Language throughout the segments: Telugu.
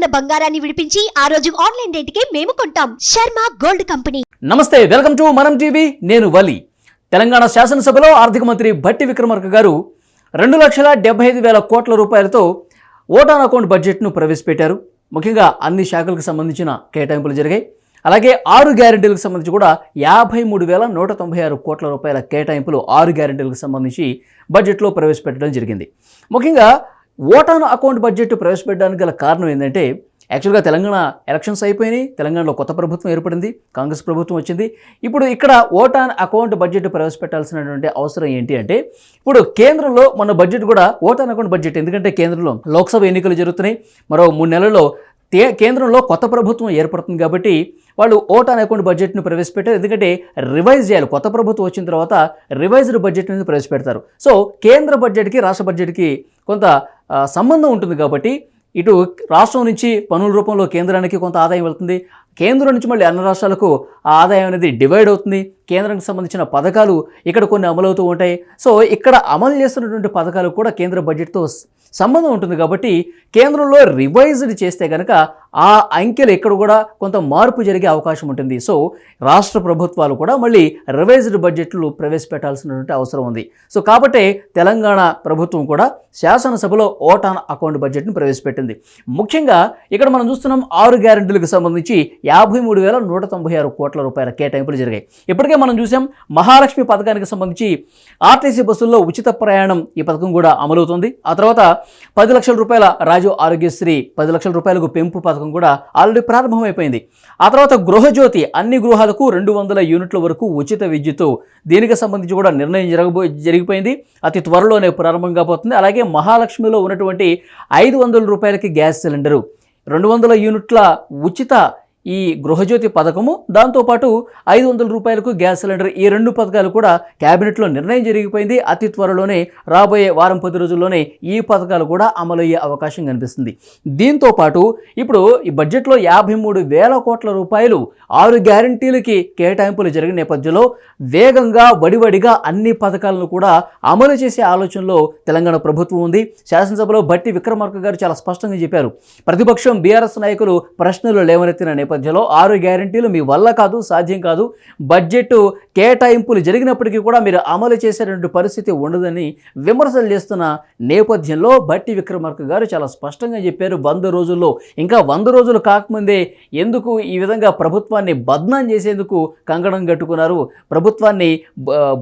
ఉన్న బంగారాన్ని విడిపించి ఆ రోజు ఆన్లైన్ రేటుకే మేము కొంటాం. Sharma gold company. నమస్తే వెల్కమ్ టు మనం టీవీ. నేను వలి. తెలంగాణ శాసనసభలో ఆర్థిక మంత్రి భట్టి విక్రమార్క గారు రెండు లక్షల డెబ్బై ఐదు వేల కోట్ల రూపాయలతో ఓటాన్ అకౌంట్ బడ్జెట్ను ప్రవేశపెట్టారు. ముఖ్యంగా అన్ని శాఖలకు సంబంధించిన కేటాయింపులు జరిగాయి. అలాగే ఆరు గ్యారెంటీలకు సంబంధించి కూడా యాభై మూడు వేల నూట తొంభై ఆరు కోట్ల రూపాయల కేటాయింపులు ఆరు గ్యారెంటీలకు సంబంధించి బడ్జెట్లో ప్రవేశపెట్టడం జరిగింది. ముఖ్యంగా ఓటాన్ అకౌంట్ బడ్జెట్ ప్రవేశపెట్టడానికి గల కారణం ఏంటంటే యాక్చువల్గా తెలంగాణ ఎలక్షన్స్ అయిపోయినాయి. తెలంగాణలో కొత్త ప్రభుత్వం ఏర్పడింది. కాంగ్రెస్ ప్రభుత్వం వచ్చింది. ఇప్పుడు ఇక్కడ ఓటాన్ అకౌంట్ బడ్జెట్ ప్రవేశపెట్టాల్సినటువంటి అవసరం ఏంటి అంటే ఇప్పుడు కేంద్రంలో మన బడ్జెట్ కూడా ఓటాన్ అకౌంట్ బడ్జెట్. ఎందుకంటే కేంద్రంలో లోక్సభ ఎన్నికలు జరుగుతున్నాయి. మరో మూడు నెలల్లో కేంద్రంలో కొత్త ప్రభుత్వం ఏర్పడుతుంది కాబట్టి వాళ్ళు ఓటాన్ అకౌంట్ బడ్జెట్ను ప్రవేశపెట్టారు. ఎందుకంటే రివైజ్ చేయాలి. కొత్త ప్రభుత్వం వచ్చిన తర్వాత రివైజ్డ్ బడ్జెట్ అనేది ప్రవేశపెడతారు. సో కేంద్ర బడ్జెట్కి రాష్ట్ర బడ్జెట్కి కొంత సంబంధం ఉంటుంది కాబట్టి ఇటు రాష్ట్రం నుంచి పనుల రూపంలో కేంద్రానికి కొంత ఆదాయం వెళ్తుంది. కేంద్రం నుంచి మళ్ళీ అన్ని రాష్ట్రాలకు ఆ ఆదాయం అనేది డివైడ్ అవుతుంది. కేంద్రానికి సంబంధించిన పథకాలు ఇక్కడ కొన్ని అమలవుతూ ఉంటాయి. సో ఇక్కడ అమలు చేస్తున్నటువంటి పథకాలు కూడా కేంద్ర బడ్జెట్తో సంబంధం ఉంటుంది కాబట్టి కేంద్రంలో రివైజ్డ్ చేస్తే కనుక ఆ అంకెలు ఇక్కడ కూడా కొంత మార్పు జరిగే అవకాశం ఉంటుంది. సో రాష్ట్ర ప్రభుత్వాలు కూడా మళ్ళీ రివైజ్డ్ బడ్జెట్లు ప్రవేశపెట్టాల్సినటువంటి అవసరం ఉంది. సో కాబట్టి తెలంగాణ ప్రభుత్వం కూడా శాసనసభలో ఓటాన్ అకౌంట్ బడ్జెట్ను ప్రవేశపెట్టింది. ముఖ్యంగా ఇక్కడ మనం చూస్తున్నాం ఆరు గ్యారెంటీలకు సంబంధించి యాభై మూడు వేల నూట తొంభై ఆరు కోట్ల రూపాయల కేటాయింపులు జరిగాయి. ఇప్పటికే మనం చూసాం మహాలక్ష్మి పథకానికి సంబంధించి ఆర్టీసీ బస్సుల్లో ఉచిత ప్రయాణం ఈ పథకం కూడా అమలవుతుంది. ఆ తర్వాత పది లక్షల రూపాయల రాజు ఆరోగ్యశ్రీ పది లక్షల రూపాయలకు పెంపు పథకం కూడా ఆల్రెడీ ప్రారంభమైపోయింది. ఆ తర్వాత గృహజ్యోతి అన్ని గృహాలకు రెండు వందల యూనిట్ల వరకు ఉచిత విద్యుత్ దీనికి సంబంధించి కూడా నిర్ణయం జరగబో జరిగిపోయింది. అతి త్వరలోనే ప్రారంభం కాబోతుంది. అలాగే మహాలక్ష్మిలో ఉన్నటువంటి ఐదు వందల రూపాయలకి గ్యాస్ సిలిండరు. రెండు వందల యూనిట్ల ఉచిత ఈ గృహజ్యోతి పథకము దాంతోపాటు ఐదు వందల రూపాయలకు గ్యాస్ సిలిండర్ ఈ రెండు పథకాలు కూడా క్యాబినెట్లో నిర్ణయం జరిగిపోయింది. అతి త్వరలోనే రాబోయే వారం పది రోజుల్లోనే ఈ పథకాలు కూడా అమలయ్యే అవకాశం కనిపిస్తుంది. దీంతో పాటు ఇప్పుడు ఈ బడ్జెట్లో యాభై మూడు వేల కోట్ల రూపాయలు ఆరు గ్యారంటీలకి కేటాయింపులు జరిగిన నేపథ్యంలో వేగంగా వడివడిగా అన్ని పథకాలను కూడా అమలు చేసే ఆలోచనలో తెలంగాణ ప్రభుత్వం ఉంది. శాసనసభలో బట్టి విక్రమార్క గారు చాలా స్పష్టంగా చెప్పారు. ప్రతిపక్షం బీఆర్ఎస్ నాయకులు ప్రశ్నలు లేవనెత్తిన నేపథ్యంలో ఆరు గ్యారంటీలు మీ వల్ల కాదు సాధ్యం కాదు. బడ్జెట్ కేటాయింపులు జరిగినప్పటికీ కూడా మీరు అమలు చేసేటువంటి పరిస్థితి ఉండదని విమర్శలు చేస్తున్న నేపథ్యంలో బట్టి విక్రమార్క గారు చాలా స్పష్టంగా చెప్పారు. వంద రోజుల్లో ఇంకా వంద రోజులు కాకముందే ఎందుకు ఈ విధంగా ప్రభుత్వాన్ని బద్నాం చేసేందుకు కంగణం కట్టుకున్నారు? ప్రభుత్వాన్ని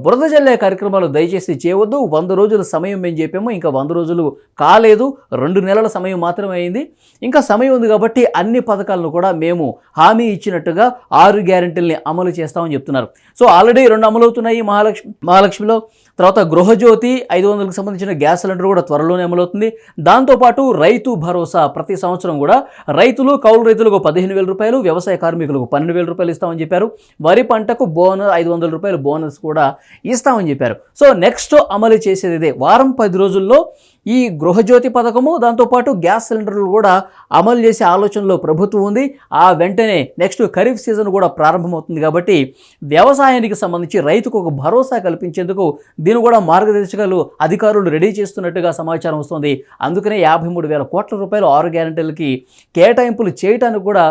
బురద జల్లే కార్యక్రమాలు దయచేసి చేయవద్దు. వంద రోజుల సమయం మేము చెప్పాము ఇంకా వంద రోజులు కాలేదు. రెండు నెలల సమయం మాత్రమే అయింది. ఇంకా సమయం ఉంది కాబట్టి అన్ని పథకాలను కూడా మేము హామీ ఇచ్చినట్టుగా ఆరు గ్యారెంటీల్ని అమలు చేస్తామని చెప్తున్నారు. సో ఆల్రెడీ రెండు అమలవుతున్నాయి మహాలక్ష్మి మహాలక్ష్మిలో. తర్వాత గృహజ్యోతి ఐదు వందలకు సంబంధించిన గ్యాస్ సిలిండర్ కూడా త్వరలోనే అమలవుతుంది. దాంతోపాటు రైతు భరోసా ప్రతి సంవత్సరం కూడా రైతులు కౌలు రైతులకు పదిహేను వేల రూపాయలు వ్యవసాయ కార్మికులకు పన్నెండు వేల రూపాయలు ఇస్తామని చెప్పారు. వరి పంటకు బోనస్ ఐదు వందల రూపాయలు బోనస్ కూడా ఇస్తామని చెప్పారు. సో నెక్స్ట్ అమలు చేసేది ఇదే. వారం పది రోజుల్లో ఈ గృహజ్యోతి పథకము దాంతోపాటు గ్యాస్ సిలిండర్లు కూడా అమలు చేసే ఆలోచనలో ప్రభుత్వం ఉంది. ఆ వెంటనే నెక్స్ట్ ఖరీఫ్ సీజన్ కూడా ప్రారంభమవుతుంది కాబట్టి వ్యవసాయానికి సంబంధించి రైతుకు ఒక భరోసా కల్పించేందుకు దీని కూడా మార్గదర్శకాలు అధికారులు రెడీ చేస్తున్నట్టుగా సమాచారం వస్తుంది. అందుకనే యాభై మూడు వేల కోట్ల రూపాయలు ఆరు గ్యారంటీలకి కేటాయింపులు చేయటానికి కూడా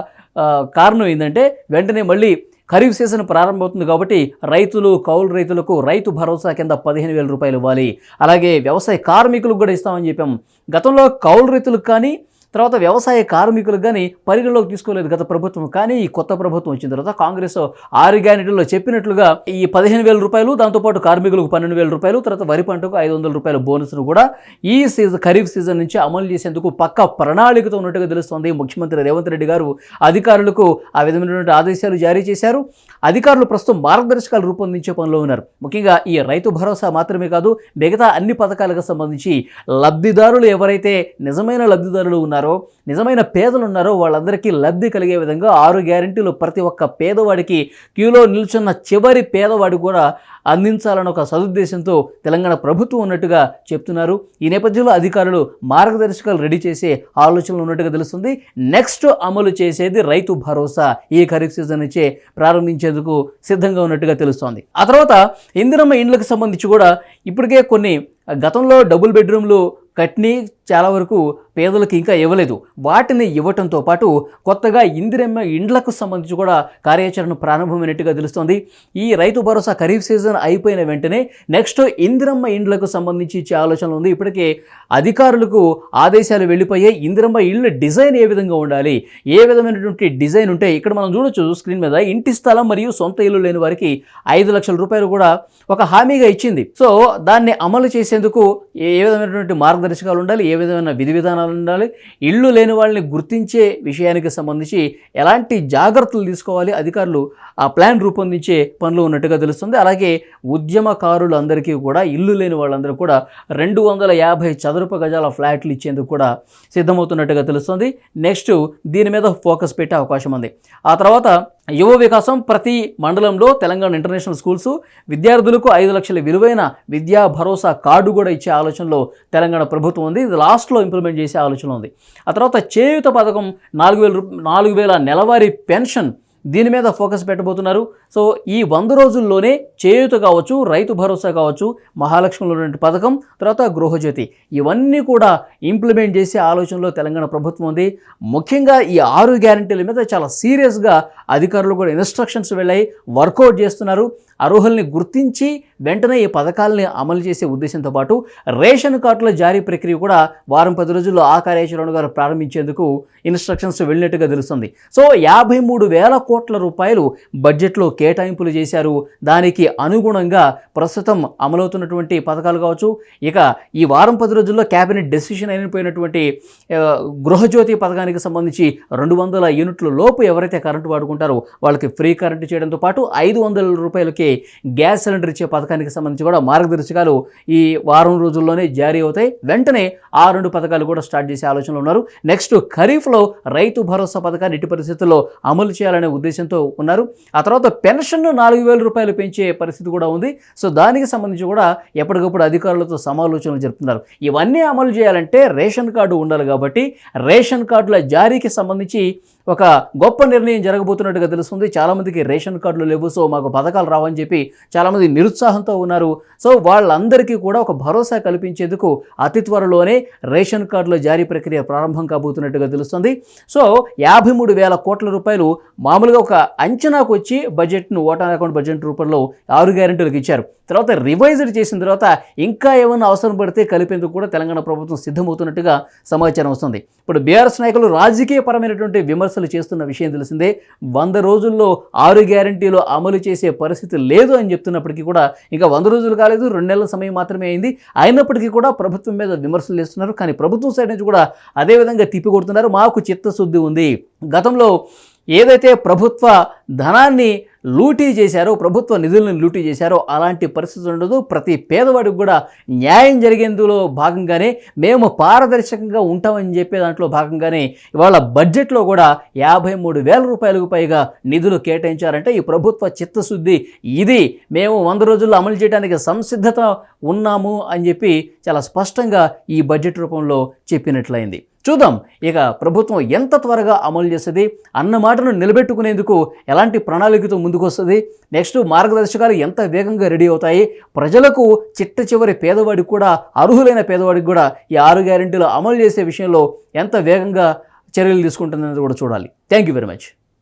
కారణం ఏంటంటే వెంటనే మళ్ళీ ఖరీఫ్ సీజన్ ప్రారంభమవుతుంది కాబట్టి రైతులు కౌలు రైతులకు రైతు భరోసా కింద పదిహేను వేల రూపాయలు ఇవ్వాలి. అలాగే వ్యవసాయ కార్మికులకు కూడా ఇస్తామని చెప్పాం. గతంలో కౌలు రైతులకు కానీ తర్వాత వ్యవసాయ కార్మికులకు కానీ పరిగణలోకి తీసుకోలేదు గత ప్రభుత్వం. కానీ ఈ కొత్త ప్రభుత్వం వచ్చిన తర్వాత కాంగ్రెస్ ఆరు గ్యారెంటీల్లో చెప్పినట్లుగా ఈ పదిహేను వేల రూపాయలు దాంతోపాటు కార్మికులకు పన్నెండు వేల రూపాయలు తర్వాత వరి పంటకు ఐదు వందల రూపాయల బోనస్ను కూడా ఈ సీజన్ ఖరీఫ్ సీజన్ నుంచి అమలు చేసేందుకు పక్క ప్రణాళికతో ఉన్నట్టుగా తెలుస్తోంది. ముఖ్యమంత్రి రేవంత్ రెడ్డి గారు అధికారులకు ఆ విధమైనటువంటి ఆదేశాలు జారీ చేశారు. అధికారులు ప్రస్తుతం మార్గదర్శకాలు రూపొందించే పనిలో ఉన్నారు. ముఖ్యంగా ఈ రైతు భరోసా మాత్రమే కాదు మిగతా అన్ని పథకాలకు సంబంధించి లబ్ధిదారులు ఎవరైతే నిజమైన లబ్ధిదారులు ఉన్నారు నిజమైన పేదలు ఉన్నారో వాళ్ళందరికీ లబ్ధి కలిగే విధంగా ఆరు గ్యారెంటీలు ప్రతి ఒక్క పేదవాడికి క్యూలో నిల్చున్న చివరి పేదవాడికి కూడా అందించాలన్న ఒక సదుద్దేశంతో తెలంగాణ ప్రభుత్వం ఉన్నట్టుగా చెప్తున్నారు. ఈ నేపథ్యంలో అధికారులు మార్గదర్శకాలు రెడీ చేసే ఆలోచనలు ఉన్నట్టుగా తెలుస్తుంది. నెక్స్ట్ అమలు చేసేది రైతు భరోసా. ఈ ఖరీఫ్ సీజన్ నుంచే ప్రారంభించేందుకు సిద్ధంగా ఉన్నట్టుగా తెలుస్తోంది. ఆ తర్వాత ఇందిరమ్మ ఇండ్లకు సంబంధించి కూడా ఇప్పటికే కొన్ని గతంలో డబుల్ బెడ్రూమ్లు కట్ని చాలా వరకు పేదలకు ఇంకా ఇవ్వలేదు. వాటిని ఇవ్వటంతో పాటు కొత్తగా ఇందిరమ్మ ఇండ్లకు సంబంధించి కూడా కార్యాచరణ ప్రారంభమైనట్టుగా తెలుస్తోంది. ఈ రైతు భరోసా ఖరీఫ్ సీజన్ అయిపోయిన వెంటనే నెక్స్ట్ ఇందిరమ్మ ఇండ్లకు సంబంధించి ఇచ్చే ఆలోచన ఉంది. ఇప్పటికే అధికారులకు ఆదేశాలు వెళ్ళిపోయాయి. ఇందిరమ్మ ఇళ్ళు డిజైన్ ఏ విధంగా ఉండాలి? ఏ విధమైనటువంటి డిజైన్ ఉంటే ఇక్కడ మనం చూడొచ్చు స్క్రీన్ మీద. ఇంటి స్థలం మరియు సొంత ఇల్లు లేని వారికి ఐదు లక్షల రూపాయలు కూడా ఒక హామీగా ఇచ్చింది. సో దాన్ని అమలు చేసేందుకు ఏ ఏ విధమైనటువంటి మార్గదర్శకాలు ఉండాలి? ఏ విధమైన విధి విధానాలు ఉండాలి. ఇళ్ళు లేని వాళ్ళని గుర్తించే విషయానికి సంబంధించి ఎలాంటి జాగ్రత్తలు తీసుకోవాలి? అధికారులు ఆ ప్లాన్ రూపొందించే పనులు ఉన్నట్టుగా తెలుస్తుంది. అలాగే ఉద్యమకారులందరికీ కూడా ఇల్లు లేని వాళ్ళందరూ కూడా రెండు వందల యాభై చదరపు గజాల ఫ్లాట్లు ఇచ్చేందుకు కూడా సిద్ధమవుతున్నట్టుగా తెలుస్తుంది. నెక్స్ట్ దీని మీద ఫోకస్ పెట్టే అవకాశం ఉంది. ఆ తర్వాత యువ వికాసం ప్రతి మండలంలో తెలంగాణ ఇంటర్నేషనల్ స్కూల్స్ విద్యార్థులకు ఐదు లక్షల విలువైన విద్యా భరోసా కార్డు కూడా ఇచ్చే ఆలోచనలో తెలంగాణ ప్రభుత్వం ఉంది. ఇది లాస్ట్లో ఇంప్లిమెంట్ చేసే ఆలోచన ఉంది. ఆ తర్వాత చేయూత పథకం నాలుగు వేల నాలుగు వేల నెలవారీ పెన్షన్ దీని మీద ఫోకస్ పెట్టబోతున్నారు. సో ఈ వంద రోజుల్లోనే చేయూత కావచ్చు రైతు భరోసా కావచ్చు మహాలక్ష్మిలో పథకం తర్వాత గృహజ్యోతి. ఇవన్నీ కూడా ఇంప్లిమెంట్ చేసే ఆలోచనలో తెలంగాణ ప్రభుత్వం ఉంది. ముఖ్యంగా ఈ ఆరు గ్యారంటీల మీద చాలా సీరియస్గా అధికారులు కూడా ఇన్స్ట్రక్షన్స్ వెళ్ళాయి వర్కౌట్ చేస్తున్నారు. అర్హుల్ని గుర్తించి వెంటనే ఈ పథకాలని అమలు చేసే ఉద్దేశంతో పాటు రేషన్ కార్డుల జారీ ప్రక్రియ కూడా వారం పది రోజుల్లో ఆ కార్యాచరణ గారు ప్రారంభించేందుకు ఇన్స్ట్రక్షన్స్ వెళ్ళినట్టుగా తెలుస్తుంది. సో యాభై మూడు వేల కోట్ల రూపాయలు బడ్జెట్లో కేటాయింపులు చేశారు. దానికి అనుగుణంగా ప్రస్తుతం అమలవుతున్నటువంటి పథకాలు కావచ్చు ఇక ఈ వారం పది రోజుల్లో క్యాబినెట్ డెసిషన్ అయిపోయినటువంటి గృహజ్యోతి పథకానికి సంబంధించి రెండు వందల యూనిట్ల లోపు ఎవరైతే కరెంటు వాడుకుంటారో వాళ్ళకి ఫ్రీ కరెంటు చేయడంతో పాటు ఐదు వందల రూపాయలకి గ్యాస్ సిలిండర్ ఇచ్చే పథకానికి సంబంధించి కూడా మార్గదర్శకాలు ఈ వారం రోజుల్లోనే జారీ అవుతాయి. వెంటనే ఆ రెండు పథకాలు కూడా స్టార్ట్ చేసే ఆలోచనలో ఉన్నారు. నెక్స్ట్ ఖరీఫ్లో రైతు భరోసా పథకాన్ని ఇటు పరిస్థితుల్లో అమలు చేయాలనే ఉద్దేశంతో ఉన్నారు. ఆ తర్వాత పెన్షన్ను నాలుగు వేల రూపాయలు పెంచే పరిస్థితి కూడా ఉంది. సో దానికి సంబంధించి కూడా ఎప్పటికప్పుడు అధికారులతో సమాలోచనలు జరుపుతున్నారు. ఇవన్నీ అమలు చేయాలంటే రేషన్ కార్డు ఉండాలి కాబట్టి రేషన్ కార్డుల జారీకి సంబంధించి ఒక గొప్ప నిర్ణయం జరగబోతున్నట్టుగా తెలుస్తుంది. చాలామందికి రేషన్ కార్డులు లేవు. సో మాకు పథకాలు రావని చెప్పి చాలామంది నిరుత్సాహంతో ఉన్నారు. సో వాళ్ళందరికీ కూడా ఒక భరోసా కల్పించేందుకు అతి త్వరలోనే రేషన్ కార్డుల జారీ ప్రక్రియ ప్రారంభం కాబోతున్నట్టుగా తెలుస్తుంది. సో యాభై మూడు వేల కోట్ల రూపాయలు మామూలుగా ఒక అంచనాకు వచ్చి బడ్జెట్ను ఓటాన్ అకౌంట్ బడ్జెట్ రూపంలో ఆరు గ్యారెంటీలకు ఇచ్చారు. తర్వాత రివైజ్డ్ చేసిన తర్వాత ఇంకా ఏమైనా అవసరం పడితే కలిపేందుకు కూడా తెలంగాణ ప్రభుత్వం సిద్ధమవుతున్నట్టుగా సమాచారం వస్తుంది. ఇప్పుడు బీఆర్ఎస్ నాయకులు రాజకీయపరమైనటువంటి విమర్శ విమర్శలు చేస్తున్న విషయం తెలిసిందే. వంద రోజుల్లో ఆరు గ్యారంటీలు అమలు చేసే పరిస్థితి లేదు అని చెప్తున్నప్పటికీ కూడా ఇంకా వంద రోజులు కాలేదు రెండు నెలల సమయం మాత్రమే అయింది. అయినప్పటికీ కూడా ప్రభుత్వం మీద విమర్శలు చేస్తున్నారు. కానీ ప్రభుత్వం సైడ్ నుంచి కూడా అదే విధంగా తిప్పికొడుతున్నారు మాకు చిత్తశుద్ధి ఉంది. గతంలో ఏదైతే ప్రభుత్వ ధనాన్ని లూటీ చేశారో ప్రభుత్వ నిధులను లూటీ చేశారో అలాంటి పరిస్థితి ఉండదు. ప్రతి పేదవాడికి కూడా న్యాయం జరిగేందులో భాగంగానే మేము పారదర్శకంగా ఉంటామని చెప్పే దాంట్లో భాగంగానే ఇవాళ బడ్జెట్లో కూడా యాభై మూడు వేల రూపాయలకు పైగా నిధులు కేటాయించారంటే ఈ ప్రభుత్వ చిత్తశుద్ధి. ఇది మేము వంద రోజుల్లో అమలు చేయడానికి సంసిద్ధత ఉన్నాము అని చెప్పి చాలా స్పష్టంగా ఈ బడ్జెట్ రూపంలో చెప్పినట్లయింది. చూద్దాం. ఇక ప్రభుత్వం ఎంత త్వరగా అమలు చేస్తుంది? అన్న మాటను నిలబెట్టుకునేందుకు ఎలాంటి ప్రణాళికతో ముందుకొస్తుంది? నెక్స్ట్ మార్గదర్శకాలు ఎంత వేగంగా రెడీ అవుతాయి? ప్రజలకు చిట్ట చివరి పేదవాడికి కూడా అర్హులైన పేదవాడికి కూడా ఈ ఆరు గ్యారెంటీలు అమలు చేసే విషయంలో ఎంత వేగంగా చర్యలు తీసుకుంటుందనేది కూడా చూడాలి. Thank you very much